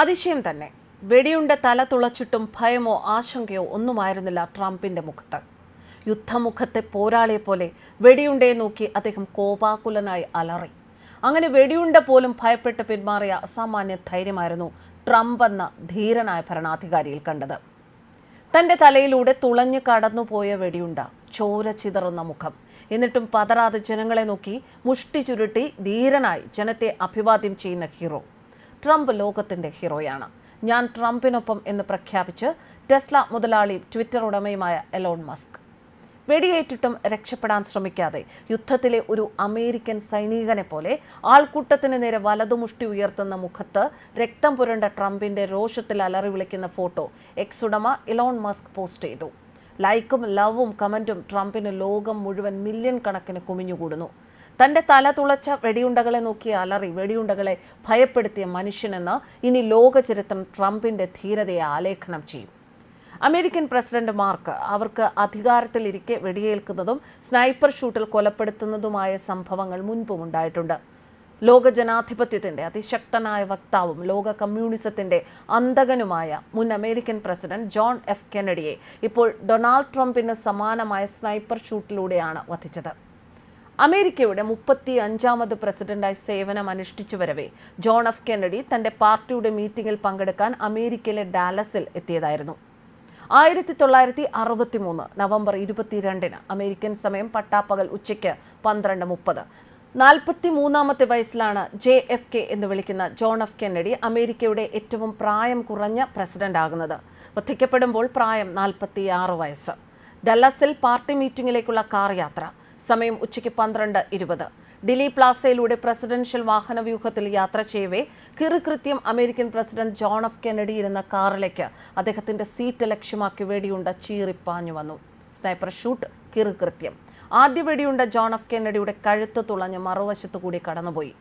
അതിശയം തന്നെ. വെടിയുണ്ട തല തുളച്ചിട്ടും ഭയമോ ആശങ്കയോ ഒന്നുമായിരുന്നില്ല ട്രംപിന്റെ മുഖത്ത്. യുദ്ധമുഖത്തെ പോരാളിയെ പോലെ വെടിയുണ്ടയെ നോക്കി അദ്ദേഹം കോപാകുലനായി അലറി. അങ്ങനെ വെടിയുണ്ട പോലും ഭയപ്പെട്ട് പിന്മാറിയ അസാമാന്യ ധൈര്യമായിരുന്നു ട്രംപ് എന്ന ധീരനായ ഭരണാധികാരിയിൽ കണ്ടത്. തന്റെ തലയിലൂടെ തുളഞ്ഞു കടന്നുപോയ വെടിയുണ്ട ചോര ചിതറുന്ന മുഖം. എന്നിട്ടും പതറാതെ ജനങ്ങളെ നോക്കി മുഷ്ടി ചുരുട്ടി ധീരനായി ജനത്തെ അഭിവാദ്യം ചെയ്യുന്ന ഹീറോ. ട്രംപ് ലോകത്തിന്റെ ഹീറോയാണ്. ഞാൻ ട്രംപിനൊപ്പം എന്ന് പ്രഖ്യാപിച്ച് ടെസ്ല മുതലാളിയും ട്വിറ്റർ ഉടമയുമായ എലോൺ മസ്ക്. വെടിയേറ്റിട്ടും രക്ഷപ്പെടാൻ ശ്രമിക്കാതെ യുദ്ധത്തിലെ ഒരു അമേരിക്കൻ സൈനികനെ പോലെ ആൾക്കൂട്ടത്തിന് നേരെ വലതുമുഷ്ടി ഉയർത്തുന്ന മുഖത്ത് രക്തം പുരണ്ട ട്രംപിന്റെ രോഷത്തിൽ അലറി വിളിക്കുന്ന ഫോട്ടോ എക്സ് ഉടമ ഇലോൺ മസ്ക് പോസ്റ്റ് ചെയ്തു. ലൈക്കും ലവും കമന്റും ട്രംപിന് ലോകം മുഴുവൻ മില്യൺ കണക്കിന് കുമിഞ്ഞുകൂടുന്നു. തന്റെ തല തുളച്ച വെടിയുണ്ടകളെ നോക്കി അലറി വെടിയുണ്ടകളെ ഭയപ്പെടുത്തിയ മനുഷ്യനെന്ന് ഇനി ലോകചരിത്രം ട്രംപിന്റെ ധീരതയെ ആലേഖനം ചെയ്യും. അമേരിക്കൻ പ്രസിഡന്റ് മാർക്ക് അവർക്ക് അധികാരത്തിലിരിക്കെ വെടിയേൽക്കുന്നതും സ്നൈപ്പർ ഷൂട്ടിൽ കൊലപ്പെടുത്തുന്നതുമായ സംഭവങ്ങൾ മുൻപും ഉണ്ടായിട്ടുണ്ട്. ലോക ജനാധിപത്യത്തിന്റെ അതിശക്തനായ വക്താവും ലോക കമ്മ്യൂണിസത്തിന്റെ അന്തകനുമായ മുൻ അമേരിക്കൻ പ്രസിഡന്റ് ജോൺ എഫ് കെനഡിയെ ഇപ്പോൾ ഡൊണാൾഡ് ട്രംപിന് സമാനമായ സ്നൈപ്പർ ഷൂട്ടിലൂടെയാണ് വധിച്ചത്. അമേരിക്കയുടെ മുപ്പത്തി അഞ്ചാമത് പ്രസിഡന്റായി സേവനം അനുഷ്ഠിച്ചു വരവേ. ജോൺ എഫ് കെന്നഡി തന്റെ പാർട്ടിയുടെ മീറ്റിംഗിൽ പങ്കെടുക്കാൻ അമേരിക്കയിലെ ഡാലസിൽ എത്തിയതായിരുന്നു. ആയിരത്തി തൊള്ളായിരത്തി അറുപത്തി മൂന്ന് നവംബർ ഇരുപത്തിരണ്ടിന് അമേരിക്കൻ സമയം പട്ടാപ്പകൽ ഉച്ചയ്ക്ക് പന്ത്രണ്ട് മുപ്പത്. നാൽപ്പത്തി മൂന്നാമത്തെ വയസ്സിലാണ് ജെ എഫ് കെ എന്ന് വിളിക്കുന്ന ജോൺ എഫ് കെന്നഡി അമേരിക്കയുടെ ഏറ്റവും പ്രായം കുറഞ്ഞ പ്രസിഡന്റ് ആകുന്നത് വധിക്കപ്പെടുമ്പോൾ പ്രായം നാൽപ്പത്തി ആറ് വയസ്സ്. ഡല്ലസിൽ പാർട്ടി മീറ്റിംഗിലേക്കുള്ള കാർ യാത്ര. സമയം ഉച്ചയ്ക്ക് പന്ത്രണ്ട് ഇരുപത്. ഡിലി പ്ലാസയിലൂടെ പ്രസിഡൻഷ്യൽ വാഹനവ്യൂഹത്തിൽ യാത്ര ചെയ്യവേ കിറുകൃത്യം American president John F Kennedy ഇരുന്ന കാറിലേക്ക് അദ്ദേഹത്തിന്റെ സീറ്റ് ലക്ഷ്യമാക്കി വെടിയുണ്ട ചീറിപ്പാഞ്ഞു വന്നു. സ്നൈപ്പർ ഷൂട്ട് കിറുകൃത്യം ആദ്യ വെടിയുണ്ട ജോൺ എഫ് കെന്നഡിയുടെ കഴുത്ത് തുളഞ്ഞ് മറുവശത്തു കൂടി കടന്നുപോയി.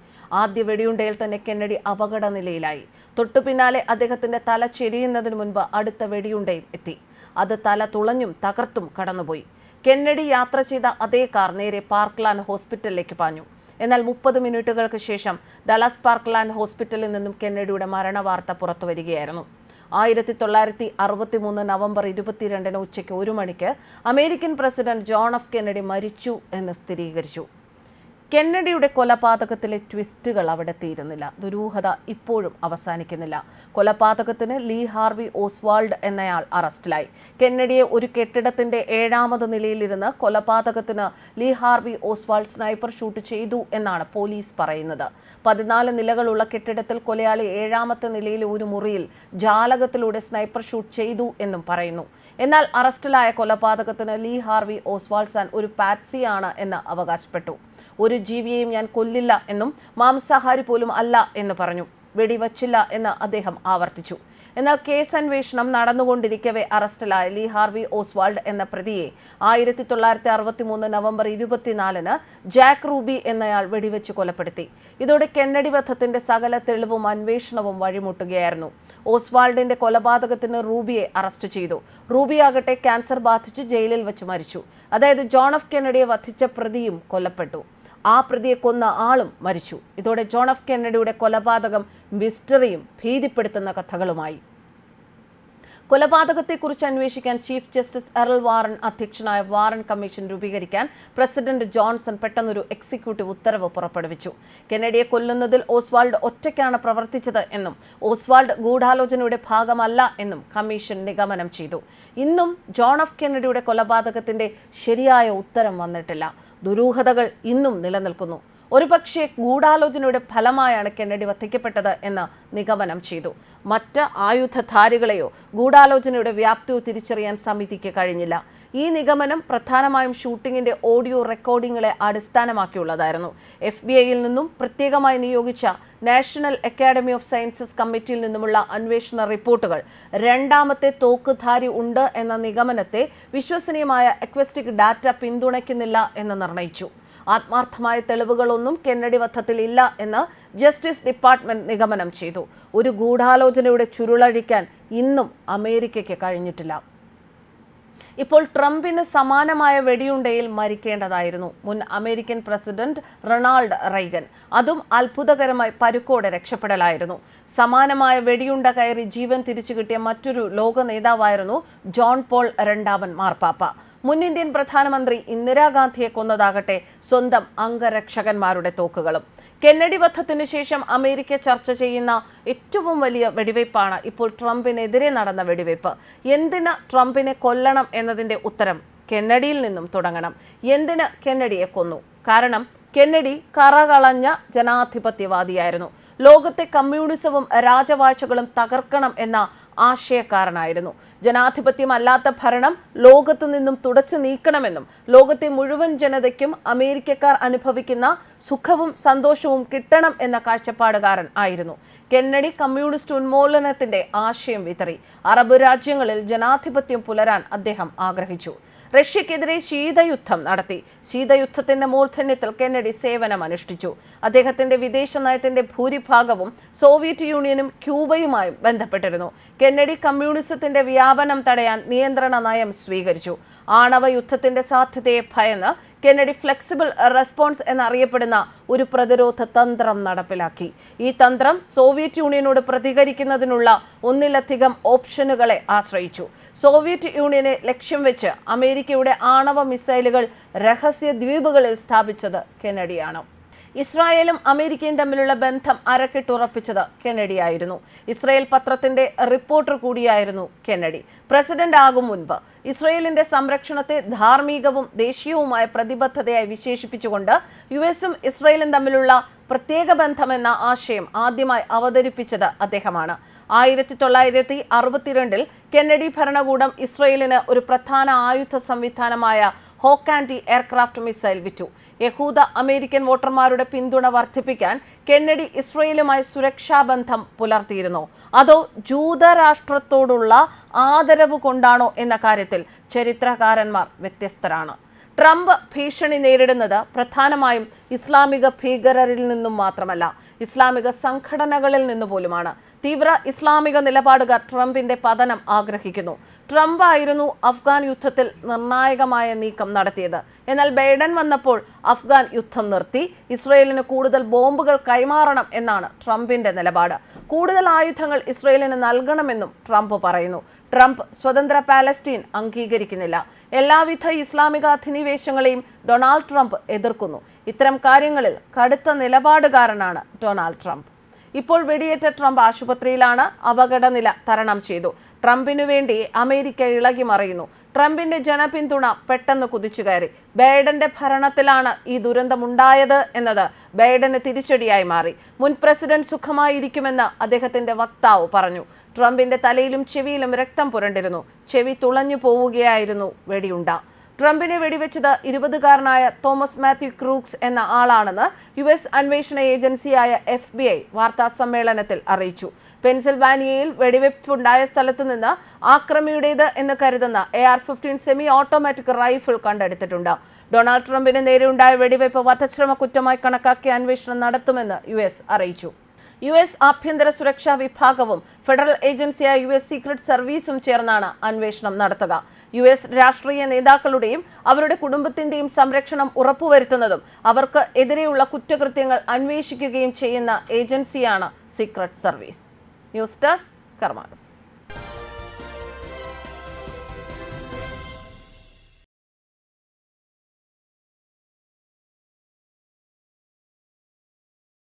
ആദ്യ വെടിയുണ്ടയിൽ തന്നെ കെന്നഡി അപകട നിലയിലായി. തൊട്ടു പിന്നാലെ അദ്ദേഹത്തിന്റെ തല ചെരിയുന്നതിന് മുൻപ് അടുത്ത വെടിയുണ്ടയും എത്തി. അത് തല തുളഞ്ഞും തകർത്തും കടന്നുപോയി. കെന്നഡി യാത്ര ചെയ്ത അതേ കാർ നേരെ പാർക്ക്ലാൻഡ് ഹോസ്പിറ്റലിലേക്ക് പാഞ്ഞു. എന്നാൽ മുപ്പത് മിനിറ്റുകൾക്ക് ശേഷം ഡലാസ് പാർക്ക്ലാൻഡ് ഹോസ്പിറ്റലിൽ നിന്നും കെന്നഡിയുടെ മരണവാർത്ത പുറത്തു വരികയായിരുന്നു ആയിരത്തി തൊള്ളായിരത്തി അറുപത്തി മൂന്ന് നവംബർ ഇരുപത്തിരണ്ടിന് ഉച്ചയ്ക്ക് ഒരു മണിക്ക് American president John F Kennedy മരിച്ചു എന്ന് സ്ഥിരീകരിച്ചു. കെന്നഡിയുടെ കൊലപാതകത്തിലെ ട്വിസ്റ്റുകൾ അവിടെ തീരുന്നില്ല. ദുരൂഹത ഇപ്പോഴും അവസാനിക്കുന്നില്ല. കൊലപാതകത്തിന് ലീ ഹാർവി ഓസ്വാൾഡ് എന്നയാൾ അറസ്റ്റിലായി. കെന്നഡിയെ ഒരു കെട്ടിടത്തിന്റെ ഏഴാമത് നിലയിലിരുന്ന് കൊലപാതകത്തിന് Lee Harvey Oswald sniper shoot ചെയ്തു എന്നാണ് പോലീസ് പറയുന്നത്. പതിനാല് നിലകളുള്ള കെട്ടിടത്തിൽ കൊലയാളി ഏഴാമത്തെ നിലയിലെ ഒരു മുറിയിൽ ജാലകത്തിലൂടെ സ്നൈപ്പർ ഷൂട്ട് ചെയ്തു എന്നും പറയുന്നു. എന്നാൽ അറസ്റ്റിലായ കൊലപാതകത്തിന് ലീ ഹാർവി ഓസ്വാൾസാൻ ഒരു പാറ്റ്സിയാണ് എന്ന് അവകാശപ്പെട്ടു. ഒരു ജീവിയെയും ഞാൻ കൊല്ലില്ല എന്നും മാംസാഹാരി പോലും അല്ല എന്ന് പറഞ്ഞു. വെടിവച്ചില്ല എന്ന് അദ്ദേഹം ആവർത്തിച്ചു. എന്നാൽ കേസ് അന്വേഷണം നടന്നുകൊണ്ടിരിക്കവെ അറസ്റ്റിലായ ലീ ഹാർവി ഓസ്വാൾഡ് എന്ന പ്രതിയെ ആയിരത്തി തൊള്ളായിരത്തി അറുപത്തി മൂന്ന് നവംബർ ഇരുപത്തിനാലിന് ജാക്ക് റൂബി എന്നയാൾ വെടിവെച്ച് കൊലപ്പെടുത്തി. ഇതോടെ കെന്നഡി വധത്തിന്റെ സകല തെളിവും അന്വേഷണവും വഴിമുട്ടുകയായിരുന്നു. ഓസ്വാൾഡിന്റെ കൊലപാതകത്തിന് റൂബിയെ അറസ്റ്റ് ചെയ്തു. റൂബിയാകട്ടെ ക്യാൻസർ ബാധിച്ച് ജയിലിൽ വെച്ച് മരിച്ചു. അതായത് ജോൺ ഓഫ് കെന്നഡിയെ വധിച്ച പ്രതിയും കൊല്ലപ്പെട്ടു. ആ പ്രതിയെ കൊന്ന ആളും മരിച്ചു. ഇതോടെ ജോൺ എഫ് കെന്നഡിയുടെ കൊലപാതകം മിസ്റ്ററിയും ഭീതിപ്പെടുത്തുന്ന കഥകളുമായി. കൊലപാതകത്തെക്കുറിച്ച് അന്വേഷിക്കാൻ ചീഫ് ജസ്റ്റിസ് എറൽ വാറൻ അധ്യക്ഷനായ വാറൻ കമ്മീഷൻ രൂപീകരിക്കാൻ പ്രസിഡന്റ് ജോൺസൺ പെട്ടെന്നൊരു എക്സിക്യൂട്ടീവ് ഉത്തരവ് പുറപ്പെടുവിച്ചു. കെനഡിയെ കൊല്ലുന്നതിൽ ഓസ്വാൾഡ് ഒറ്റയ്ക്കാണ് പ്രവർത്തിച്ചത് എന്നും ഓസ്വാൾഡ് ഗൂഢാലോചനയുടെ ഭാഗമല്ല എന്നും കമ്മീഷൻ നിഗമനം ചെയ്തു. ഇന്നും ജോൺ എഫ് കെനഡിയുടെ കൊലപാതകത്തിന്റെ ശരിയായ ഉത്തരം വന്നിട്ടില്ല. ദുരൂഹതകൾ ഇന്നും നിലനിൽക്കുന്നു. ഒരുപക്ഷെ ഗൂഢാലോചനയുടെ ഫലമായാണ് കെന്നഡി വധിക്കപ്പെട്ടത് എന്ന് നിഗമനം ചെയ്തു. മറ്റ് ആയുധധാരികളെയോ ഗൂഢാലോചനയുടെ വ്യാപ്തിയോ തിരിച്ചറിയാൻ സമിതിക്ക് കഴിഞ്ഞില്ല. ഈ നിഗമനം പ്രധാനമായും ഷൂട്ടിങ്ങിന്റെ ഓഡിയോ റെക്കോർഡിംഗുകളെ അടിസ്ഥാനമാക്കിയുള്ളതായിരുന്നു. എഫ് ബി ഐയിൽ നിന്നും പ്രത്യേകമായി നിയോഗിച്ച നാഷണൽ അക്കാഡമി ഓഫ് സയൻസസ് കമ്മിറ്റിയിൽ നിന്നുമുള്ള അന്വേഷണ റിപ്പോർട്ടുകൾ രണ്ടാമത്തെ തോക്കുധാരി ഉണ്ട് എന്ന നിഗമനത്തെ വിശ്വസനീയമായ അക്വസ്റ്റിക് ഡാറ്റ പിന്തുണയ്ക്കുന്നില്ല എന്ന് നിർണയിച്ചു. ആത്മാർത്ഥമായ തെളിവുകളൊന്നും കെന്നഡി വധത്തിൽ ഇല്ല എന്ന് ജസ്റ്റിസ് ഡിപ്പാർട്ട്മെന്റ് നിഗമനം ചെയ്തു. ഒരു ഗൂഢാലോചനയുടെ ചുരുളഴിക്കാൻ ഇന്നും അമേരിക്കയ്ക്ക് കഴിഞ്ഞിട്ടില്ല. ഇപ്പോൾ ട്രംപിന് സമാനമായ വെടിയുണ്ടയിൽ മരിക്കേണ്ടതായിരുന്നു. മുൻ അമേരിക്കൻ പ്രസിഡന്റ് റൊണാൾഡ് റൈഗൻ അതും അത്ഭുതകരമായി പരുക്കോടെ രക്ഷപ്പെടലായിരുന്നു. സമാനമായ വെടിയുണ്ട കയറി ജീവൻ തിരിച്ചു കിട്ടിയ മറ്റൊരു ലോക നേതാവായിരുന്നു ജോൺ പോൾ രണ്ടാമൻ മാർപ്പാപ്പ. മുൻ ഇന്ത്യൻ പ്രധാനമന്ത്രി ഇന്ദിരാഗാന്ധിയെ കൊന്നതാകട്ടെ സ്വന്തം അംഗരക്ഷകന്മാരുടെ തോക്കുകളും. കെന്നഡി വധത്തിനു ശേഷം അമേരിക്ക ചർച്ച ചെയ്യുന്ന ഏറ്റവും വലിയ വെടിവയ്പ്പാണ് ഇപ്പോൾ ട്രംപിനെതിരെ നടന്ന വെടിവയ്പ്പ്. എന്തിന് ട്രംപിനെ കൊല്ലണം എന്നതിന്റെ ഉത്തരം കെന്നഡിയിൽ നിന്നും തുടങ്ങണം. എന്തിന് കെന്നഡിയെ കൊന്നു? കാരണം കെന്നഡി കറകളഞ്ഞ ജനാധിപത്യവാദിയായിരുന്നു. ലോകത്തെ കമ്മ്യൂണിസവും രാജവാഴ്ചകളും തകർക്കണം എന്ന ആശയക്കാരനായിരുന്നു. ജനാധിപത്യമല്ലാത്ത ഭരണം ലോകത്തു നിന്നും തുടച്ചു നീക്കണമെന്നും ലോകത്തെ മുഴുവൻ ജനതയ്ക്കും അമേരിക്കക്കാർ അനുഭവിക്കുന്ന സുഖവും സന്തോഷവും കിട്ടണം എന്ന കാഴ്ചപ്പാടുകാരൻ ആയിരുന്നു. കെന്നഡി കമ്മ്യൂണിസ്റ്റ് ഉന്മൂലനത്തിന്റെ ആശയം വിതറി. അറബ് രാജ്യങ്ങളിൽ ജനാധിപത്യം പുലരാൻ അദ്ദേഹം ആഗ്രഹിച്ചു. റഷ്യക്കെതിരെ ശീതയുദ്ധം നടത്തി. ശീതയുദ്ധത്തിന്റെ മൂർധന്യത്തിൽ കെന്നഡി സേവനം അനുഷ്ഠിച്ചു. അദ്ദേഹത്തിന്റെ വിദേശ നയത്തിന്റെ ഭൂരിഭാഗവും സോവിയറ്റ് യൂണിയനും ക്യൂബയുമായും ബന്ധപ്പെട്ടിരുന്നു. കെന്നഡി കമ്മ്യൂണിസത്തിന്റെ വ്യാപനം തടയാൻ നിയന്ത്രണ നയം സ്വീകരിച്ചു. ആണവ യുദ്ധത്തിന്റെ സാധ്യതയെ ഭയന്ന് കെന്നഡി ഫ്ലെക്സിബിൾ റെസ്പോൺസ് എന്നറിയപ്പെടുന്ന ഒരു പ്രതിരോധ തന്ത്രം നടപ്പിലാക്കി. ഈ തന്ത്രം സോവിയറ്റ് യൂണിയനോട് പ്രതികരിക്കുന്നതിനുള്ള ഒന്നിലധികം ഓപ്ഷനുകളെ ആശ്രയിച്ചു. സോവിയറ്റ് യൂണിയനെ ലക്ഷ്യം വെച്ച് അമേരിക്കയുടെ ആണവ മിസൈലുകൾ രഹസ്യ ദ്വീപുകളിൽ സ്ഥാപിച്ചത് കെനഡിയാണ്. ഇസ്രായേലും അമേരിക്കയും തമ്മിലുള്ള ബന്ധം അരക്കിട്ടുറപ്പിച്ചത് കെനഡി ആയിരുന്നു ഇസ്രായേൽ പത്രത്തിന്റെ റിപ്പോർട്ടർ കൂടിയായിരുന്നു കെനഡി. പ്രസിഡന്റ് ആകും മുൻപ് ഇസ്രായേലിന്റെ സംരക്ഷണത്തെ ധാർമ്മികവും ദേശീയവുമായ പ്രതിബദ്ധതയായി വിശേഷിപ്പിച്ചുകൊണ്ട് യു എസും ഇസ്രായേലും തമ്മിലുള്ള പ്രത്യേക ബന്ധമെന്ന ആശയം ആദ്യമായി അവതരിപ്പിച്ചത് അദ്ദേഹമാണ്. ആയിരത്തി തൊള്ളായിരത്തി അറുപത്തിരണ്ടിൽ കെന്നഡി ഭരണകൂടം ഇസ്രയേലിന് ഒരു പ്രധാന ആയുധ സംവിധാനമായ ഹോക്കാൻഡി എയർക്രാഫ്റ്റ് മിസൈൽ വിറ്റു. യഹൂദ അമേരിക്കൻ വോട്ടർമാരുടെ പിന്തുണ വർദ്ധിപ്പിക്കാൻ കെന്നഡി ഇസ്രയേലുമായി സുരക്ഷാ ബന്ധം പുലർത്തിയിരുന്നു. അതോ ജൂതരാഷ്ട്രത്തോടുള്ള ആദരവ് കൊണ്ടാണോ എന്ന കാര്യത്തിൽ ചരിത്രകാരന്മാർ വ്യത്യസ്തരാണ്. ട്രംപ് ഭീഷണി നേരിടുന്നത് പ്രധാനമായും ഇസ്ലാമിക ഭീകരരിൽ നിന്നും മാത്രമല്ല ഇസ്ലാമിക സംഘടനകളിൽ നിന്നു പോലുമാണ് തീവ്ര ഇസ്ലാമിക നിലപാടുകാർ ട്രംപിന്റെ പതനം ആഗ്രഹിക്കുന്നു. ട്രംപ് ആയിരുന്നു അഫ്ഗാൻ യുദ്ധത്തിൽ നിർണായകമായ നീക്കം നടത്തിയത്. എന്നാൽ ബൈഡൻ വന്നപ്പോൾ അഫ്ഗാൻ യുദ്ധം നിർത്തി. ഇസ്രയേലിന് കൂടുതൽ ബോംബുകൾ കൈമാറണം എന്നാണ് ട്രംപിന്റെ നിലപാട്. കൂടുതൽ ആയുധങ്ങൾ ഇസ്രയേലിന് നൽകണമെന്നും ട്രംപ് പറയുന്നു. ട്രംപ് സ്വതന്ത്ര പാലസ്റ്റീൻ അംഗീകരിക്കുന്നില്ല. എല്ലാവിധ ഇസ്ലാമിക അധിനിവേശങ്ങളെയും ഡൊണാൾഡ് ട്രംപ് എതിർക്കുന്നു. ഇത്തരം കാര്യങ്ങളിൽ കടുത്ത നിലപാടുകാരനാണ് ഡൊണാൾഡ് ട്രംപ്. ഇപ്പോൾ വെടിയേറ്റ ട്രംപ് ആശുപത്രിയിലാണ് അപകടനില തരണം ചെയ്തു. ട്രംപിനു വേണ്ടി അമേരിക്ക ഇളകി മറിയുന്നു. ട്രംപിന്റെ ജനപിന്തുണ പെട്ടെന്ന് കുതിച്ചു കയറി. ബൈഡന്റെ ഭരണത്തിലാണ് ഈ ദുരന്തമുണ്ടായത് എന്നത് ബൈഡന് തിരിച്ചടിയായി മാറി. മുൻ പ്രസിഡന്റ് സുഖമായിരിക്കുമെന്ന് അദ്ദേഹത്തിന്റെ വക്താവ് പറഞ്ഞു. ട്രംപിന്റെ തലയിലും ചെവിയിലും രക്തം പുരണ്ടിരുന്നു. ചെവി തുളഞ്ഞു പോവുകയായിരുന്നു വെടിയുണ്ട. ട്രംപിനെ വെടിവെച്ചത് ഇരുപതുകാരനായ തോമസ് മാത്യു ക്രൂക്സ് എന്ന ആളാണെന്ന് യു എസ് അന്വേഷണ ഏജൻസിയായ എഫ് ബി ഐ വാർത്താ സമ്മേളനത്തിൽ അറിയിച്ചു. പെൻസിൽവാനിയയിൽ വെടിവെപ്പുണ്ടായ സ്ഥലത്ത് നിന്ന് ആക്രമിയുടേത് എന്ന് കരുതുന്ന A R fifteen semi automatic rifle കണ്ടെടുത്തിട്ടുണ്ട്. ഡൊണാൾഡ് ട്രംപിന് നേരെയുണ്ടായ വെടിവെപ്പ് വധശ്രമ കുറ്റമായി കണക്കാക്കി അന്വേഷണം നടത്തുമെന്ന് യു അറിയിച്ചു. യു എസ് ആഭ്യന്തര സുരക്ഷാ വിഭാഗവും ഫെഡറൽ ഏജൻസിയായ യു എസ് സീക്രട്ട് സർവീസും ചേർന്നാണ് അന്വേഷണം നടത്തുക. യു എസ് രാഷ്ട്രീയ നേതാക്കളുടെയും അവരുടെ കുടുംബത്തിന്റെയും സംരക്ഷണം ഉറപ്പുവരുത്തുന്നതും അവർക്ക് എതിരെയുള്ള കുറ്റകൃത്യങ്ങൾ അന്വേഷിക്കുകയും ചെയ്യുന്ന ഏജൻസിയാണ് സീക്രട്ട് സർവീസ്. News desk കർമാനസ്.